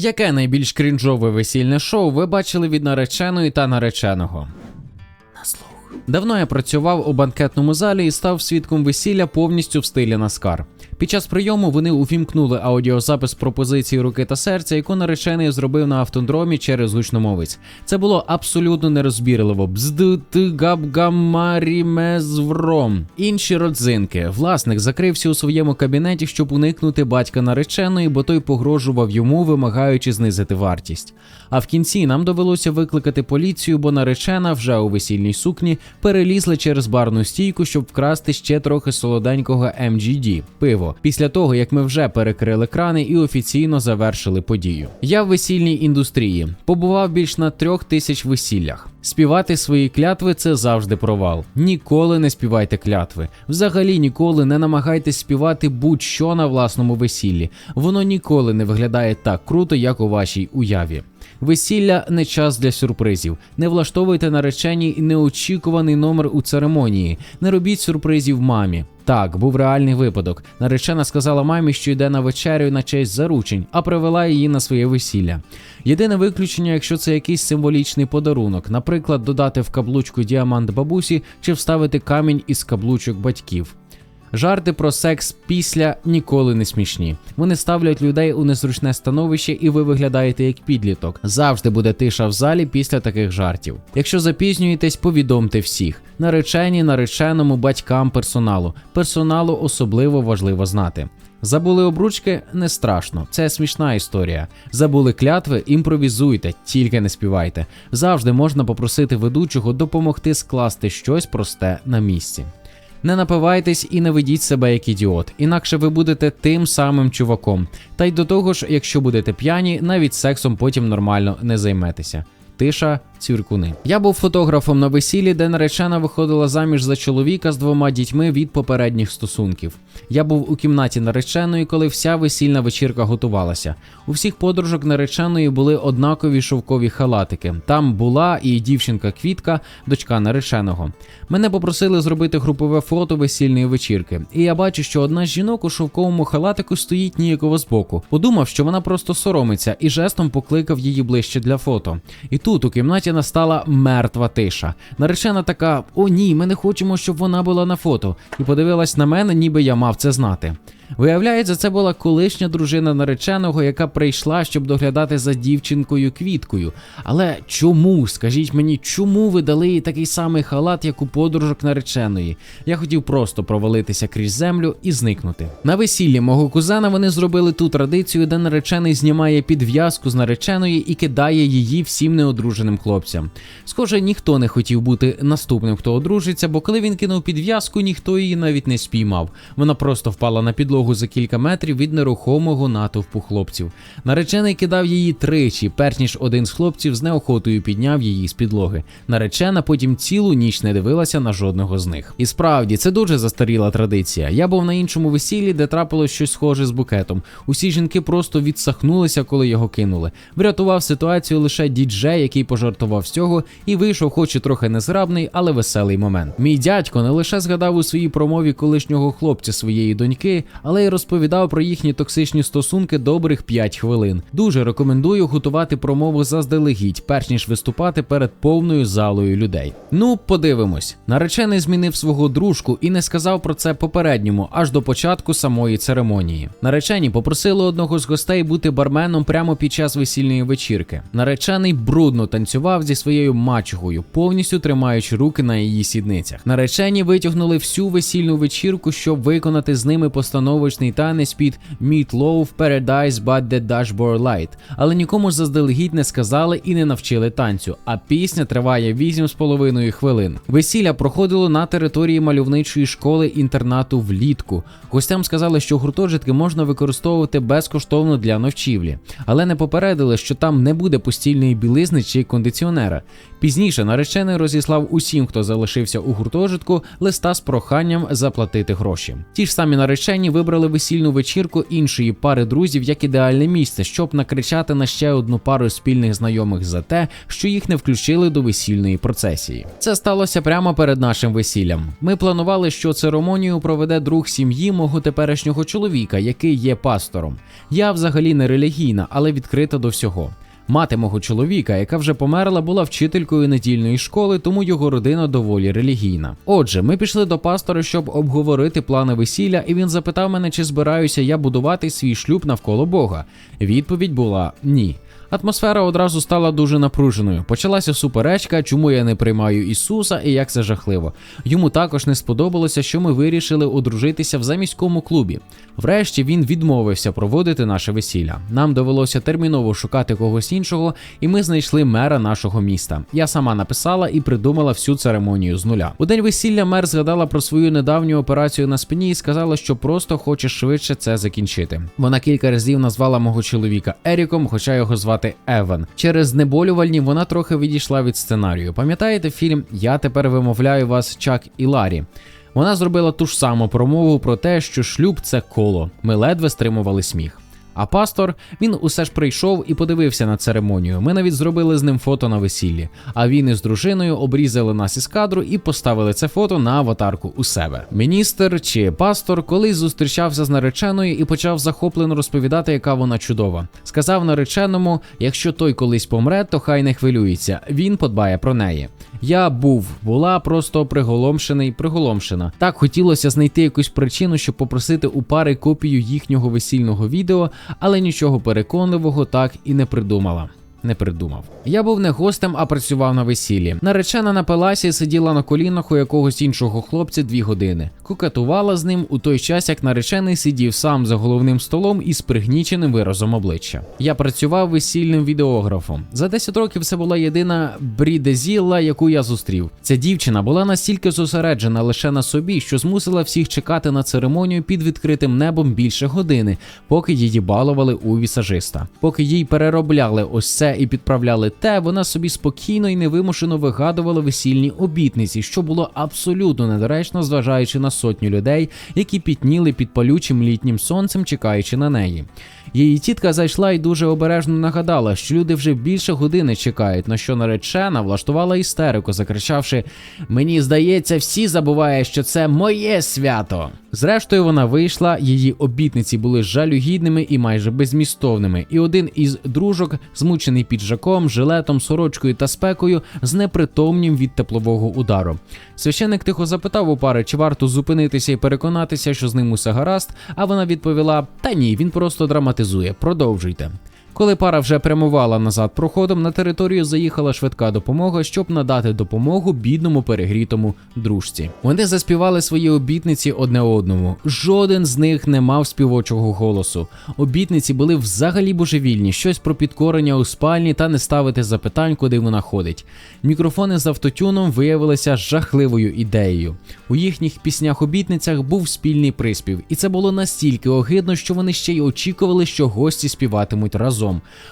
Яке найбільш крінжове весільне шоу ви бачили від нареченої та нареченого? На слух. Давно я працював у банкетному залі і став свідком весілля повністю в стилі Наскар. Під час прийому вони увімкнули аудіозапис пропозиції руки та серця, яку наречений зробив на автодромі через гучномовець. Це було абсолютно нерозбірливо. Бздти габгамарімезвром. Інші родзинки. Власник закрився у своєму кабінеті, щоб уникнути батька нареченої, бо той погрожував йому, вимагаючи знизити вартість. А в кінці нам довелося викликати поліцію, бо наречена вже у весільній сукні перелізла через барну стійку, щоб вкрасти ще трохи солоденького MGD – пиво. Після того, як ми вже перекрили крани і офіційно завершили подію. Я в весільній індустрії побував більш на трьох тисяч весіллях. Співати свої клятви це завжди провал. Ніколи не співайте клятви. Взагалі ніколи не намагайтесь співати будь-що на власному весіллі. Воно ніколи не виглядає так круто, як у вашій уяві. Весілля не час для сюрпризів. Не влаштовуйте нареченій неочікуваний номер у церемонії. Не робіть сюрпризів мамі. Так, був реальний випадок. Наречена сказала мамі, що йде на вечерю на честь заручень, а привела її на своє весілля. Єдине виключення, якщо це якийсь символічний подарунок, наприклад, додати в каблучку діамант бабусі чи вставити камінь із каблучок батьків. Жарти про секс після ніколи не смішні. Вони ставлять людей у незручне становище, і ви виглядаєте як підліток. Завжди буде тиша в залі після таких жартів. Якщо запізнюєтесь, повідомте всіх: наречені, нареченому, батькам, персоналу. Персоналу особливо важливо знати. Забули обручки не страшно, це смішна історія. Забули клятви, імпровізуйте, тільки не співайте. Завжди можна попросити ведучого допомогти скласти щось просте на місці. Не напивайтесь і не ведіть себе як ідіот, інакше ви будете тим самим чуваком. Та й до того ж, якщо будете п'яні, навіть сексом потім нормально не займетеся. Тиша, цвіркуни. Я був фотографом на весіллі, де наречена виходила заміж за чоловіка з двома дітьми від попередніх стосунків. Я був у кімнаті нареченої, коли вся весільна вечірка готувалася. У всіх подружок нареченої були однакові шовкові халатики. Там була і дівчинка Квітка, дочка нареченого. Мене попросили зробити групове фото весільної вечірки, і я бачу, що одна з жінок у шовковому халатику стоїть ніяково збоку. Подумав, що вона просто соромиться, і жестом покликав її ближче для фото. І тут у кімнаті настала мертва тиша. Наречена така: о ні, ми не хочемо, щоб вона була на фото, і подивилась на мене, ніби я мав це знати. Виявляється, це була колишня дружина нареченого, яка прийшла, щоб доглядати за дівчинкою квіткою. Але чому, скажіть мені, чому ви дали їй такий самий халат, як у подружок нареченої? Я хотів просто провалитися крізь землю і зникнути. На весіллі мого кузена вони зробили ту традицію, де наречений знімає підв'язку з нареченої і кидає її всім неодруженим хлопцям. Схоже, ніхто не хотів бути наступним, хто одружиться, бо коли він кинув підв'язку, ніхто її навіть не спіймав. Вона просто впала на підлогу за кілька метрів від нерухомого натовпу хлопців. Наречений кидав її тричі, перш ніж один з хлопців з неохотою підняв її з підлоги. Наречена потім цілу ніч не дивилася на жодного з них. І справді це дуже застаріла традиція. Я був на іншому весіллі, де трапилось щось схоже з букетом. Усі жінки просто відсахнулися, коли його кинули. Врятував ситуацію лише діджей, який пожартував з цього, і вийшов, хоч і трохи незграбний, але веселий момент. Мій дядько не лише згадав у своїй промові колишнього хлопця своєї доньки, але й розповідав про їхні токсичні стосунки добрих 5 хвилин. Дуже рекомендую готувати промову заздалегідь, перш ніж виступати перед повною залою людей. Ну, подивимось. Наречений змінив свого дружку і не сказав про це попередньому, аж до початку самої церемонії. Наречені попросили одного з гостей бути барменом прямо під час весільної вечірки. Наречений брудно танцював зі своєю мачухою, повністю тримаючи руки на її сідницях. Наречені витягнули всю весільну вечірку, щоб виконати з ними постановочний танець під Meat Loaf Paradise But The Dashboard Light, але нікому заздалегідь не сказали і не навчили танцю. А пісня триває 8,5 хвилин. Весілля проходило на території мальовничої школи інтернату влітку. Гостям сказали, що гуртожитки можна використовувати безкоштовно для ночівлі, але не попередили, що там не буде постільної білизни чи кондиціонера. Пізніше наречений розіслав усім, хто залишився у гуртожитку, листа з проханням заплатити гроші. Ті ж самі наречені вибрали вибрали весільну вечірку іншої пари друзів як ідеальне місце, щоб накричати на ще одну пару спільних знайомих за те, що їх не включили до весільної процесії. Це сталося прямо перед нашим весіллям. Ми планували, що церемонію проведе друг сім'ї мого теперішнього чоловіка, який є пастором. Я взагалі не релігійна, але відкрита до всього. Мати мого чоловіка, яка вже померла, була вчителькою недільної школи, тому його родина доволі релігійна. Отже, ми пішли до пастора, щоб обговорити плани весілля, і він запитав мене, чи збираюся я будувати свій шлюб навколо Бога. Відповідь була ні. Атмосфера одразу стала дуже напруженою. Почалася суперечка, чому я не приймаю Ісуса і як це жахливо. Йому також не сподобалося, що ми вирішили одружитися в заміському клубі. Врешті він відмовився проводити наше весілля. Нам довелося терміново шукати когось іншого, і ми знайшли мера нашого міста. Я сама написала і придумала всю церемонію з нуля. У день весілля мер згадала про свою недавню операцію на спині і сказала, що просто хоче швидше це закінчити. Вона кілька разів назвала мого чоловіка Еріком, хоча його звати Еван. Через знеболювальні вона трохи відійшла від сценарію. Пам'ятаєте фільм Я тепер вимовляю вас Чак і Ларі? Вона зробила ту ж саму промову про те, що шлюб це коло. Ми ледве стримували сміх. А пастор він усе ж прийшов і подивився на церемонію. Ми навіть зробили з ним фото на весіллі. А він із дружиною обрізали нас із кадру і поставили це фото на аватарку у себе. Міністр чи пастор колись зустрічався з нареченою і почав захоплено розповідати, яка вона чудова. Сказав нареченому: якщо той колись помре, то хай не хвилюється. Він подбає про неї. Я був, була просто приголомшений, приголомшена. Так хотілося знайти якусь причину, щоб попросити у пари копію їхнього весільного відео, але нічого переконливого так і не придумала. Не придумав. Я був не гостем, а працював на весіллі. Наречена напилася і сиділа на колінах у якогось іншого хлопця дві години. Кукатувала з ним у той час, як наречений сидів сам за головним столом із пригніченим виразом обличчя. Я працював весільним відеографом. За 10 років це була єдина брідезілла, яку я зустрів. Ця дівчина була настільки зосереджена лише на собі, що змусила всіх чекати на церемонію під відкритим небом більше години, поки її балували у вісажиста. Поки їй переробляли ось це і підправляли те, вона собі спокійно і невимушено вигадувала весільні обітниці, що було абсолютно недоречно, зважаючи на сотню людей, які пітніли під палючим літнім сонцем, чекаючи на неї. Її тітка зайшла і дуже обережно нагадала, що люди вже більше години чекають, на що наречена влаштувала істерику, закричавши: Мені здається, всі забувають, що це моє свято. Зрештою, вона вийшла, її обітниці були жалюгідними і майже безмістовними. І один із дружок, змучений піджаком, жилетом, сорочкою та спекою, знепритомнім від теплового удару. Священник тихо запитав у пари, чи варто зупинитися і переконатися, що з ним усе гаразд. А вона відповіла: Та ні, він просто драматизує. Продовжуйте. Коли пара вже прямувала назад проходом, на територію заїхала швидка допомога, щоб надати допомогу бідному перегрітому дружці. Вони заспівали свої обітниці одне одному. Жоден з них не мав співочого голосу. Обітниці були взагалі божевільні, щось про підкорення у спальні та не ставити запитань, куди вона ходить. Мікрофони з автотюном виявилися жахливою ідеєю. У їхніх піснях-обітницях був спільний приспів, і це було настільки огидно, що вони ще й очікували, що гості співатимуть разом.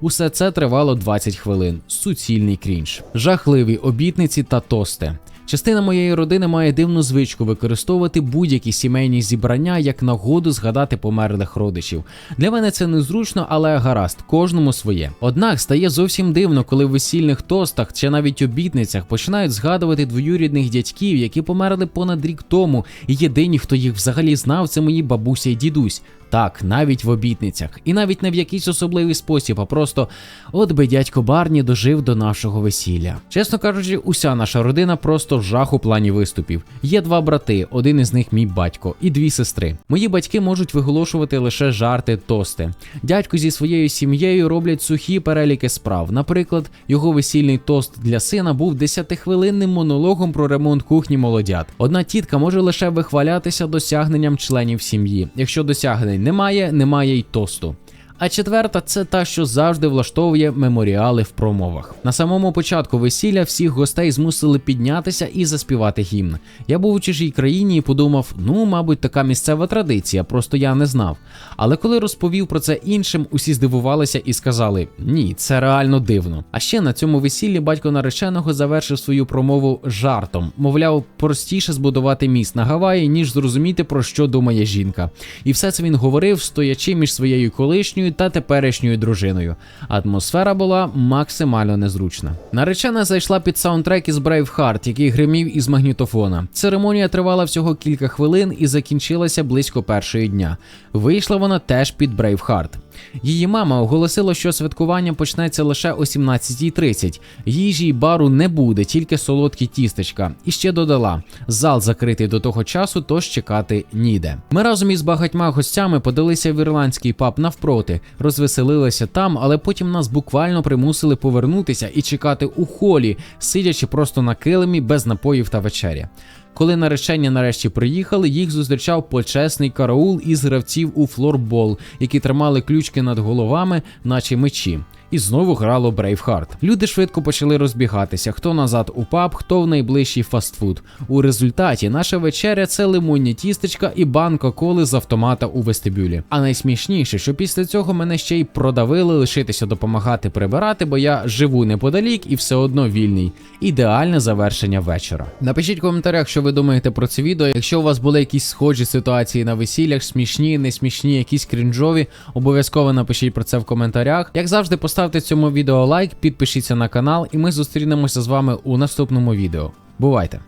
Усе це тривало 20 хвилин. Суцільний крінж, жахливі обітниці та тости. Частина моєї родини має дивну звичку використовувати будь-які сімейні зібрання як нагоду згадати померлих родичів. Для мене це незручно, але гаразд, кожному своє. Однак стає зовсім дивно, коли в весільних тостах чи навіть обітницях починають згадувати двоюрідних дядьків, які померли понад рік тому, і єдині, хто їх взагалі знав, це мої бабуся і дідусь. Так, навіть в обітницях, і навіть не в якийсь особливий спосіб, а просто от би дядько Барні дожив до нашого весілля. Чесно кажучи, уся наша родина просто жах у плані виступів. Є два брати, один із них мій батько, і дві сестри. Мої батьки можуть виголошувати лише жарти, тости. Дядько зі своєю сім'єю роблять сухі переліки справ. Наприклад, його весільний тост для сина був 10-хвилинним монологом про ремонт кухні молодят. Одна тітка може лише вихвалятися досягненням членів сім'ї. Якщо досягнень немає, немає й тосту. А четверта це та, що завжди влаштовує меморіали в промовах. На самому початку весілля всіх гостей змусили піднятися і заспівати гімн. Я був у чужій країні і подумав: ну, мабуть, така місцева традиція, просто я не знав. Але коли розповів про це іншим, усі здивувалися і сказали: ні, це реально дивно. А ще на цьому весіллі батько нареченого завершив свою промову жартом. Мовляв, простіше збудувати міст на Гаваї, ніж зрозуміти про що думає жінка. І все це він говорив, стоячи між своєю колишньою та теперішньою дружиною. Атмосфера була максимально незручна. Наречена зайшла під саундтрек із Braveheart, який гримів із магнітофона. Церемонія тривала всього кілька хвилин і закінчилася близько першої дня. Вийшла вона теж під Braveheart. Її мама оголосила, що святкування почнеться лише о 17.30. Їжі й бару не буде, тільки солодкі тістечка. І ще додала: зал закритий до того часу, тож чекати ніде. Ми разом із багатьма гостями подалися в ірландський паб навпроти, розвеселилися там, але потім нас буквально примусили повернутися і чекати у холі, сидячи просто на килимі без напоїв та вечері. Коли наречені нарешті приїхали, їх зустрічав почесний караул із гравців у флорбол, які тримали ключки над головами, наче мечі. І знову грало Брейвхарт. Люди швидко почали розбігатися: хто назад у паб, хто в найближчий фастфуд. У результаті наша вечеря це лимонні тістечка і банка коли з автомата у вестибюлі. А найсмішніше, що після цього мене ще й продавили лишитися допомагати прибирати, бо я живу неподалік і все одно вільний. Ідеальне завершення вечора. Напишіть в коментарях, що ви думаєте про це відео. Якщо у вас були якісь схожі ситуації на весіллях, смішні, не смішні, якісь крінжові, обов'язково напишіть про це в коментарях. Як завжди, поставте цьому відео лайк, підпишіться на канал, і ми зустрінемося з вами у наступному відео. Бувайте!